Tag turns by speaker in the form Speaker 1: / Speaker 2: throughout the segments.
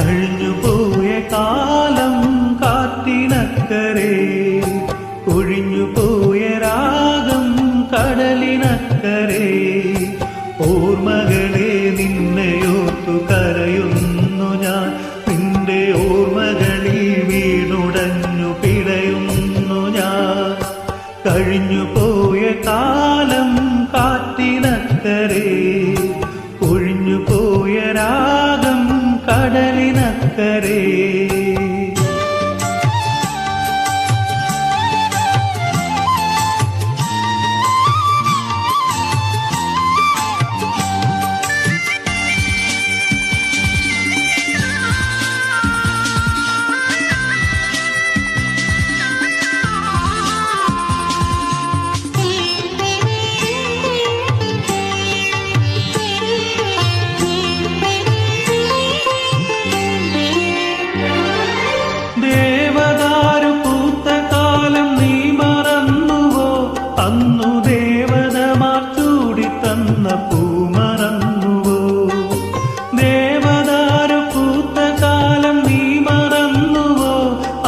Speaker 1: കഴിഞ്ഞുപോയ കാലം കാത്തിനക്കരെ ഒഴിഞ്ഞുപോയ രാഗം കടലിനക്കരെ. ഓർമ്മകളെ നിന്നെയോർത്തു കരയുന്നു ഞാൻ. നിന്റെ ഓർമ്മകളിൽ വീണുടഞ്ഞു പിടയുന്നു ഞാൻ. കഴിഞ്ഞുപോയ കാലം കടലിനക്കരെ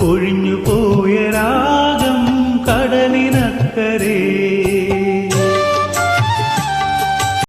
Speaker 1: ഒഴിഞ്ഞു പോയ രാഗം കടലിനക്കരേ.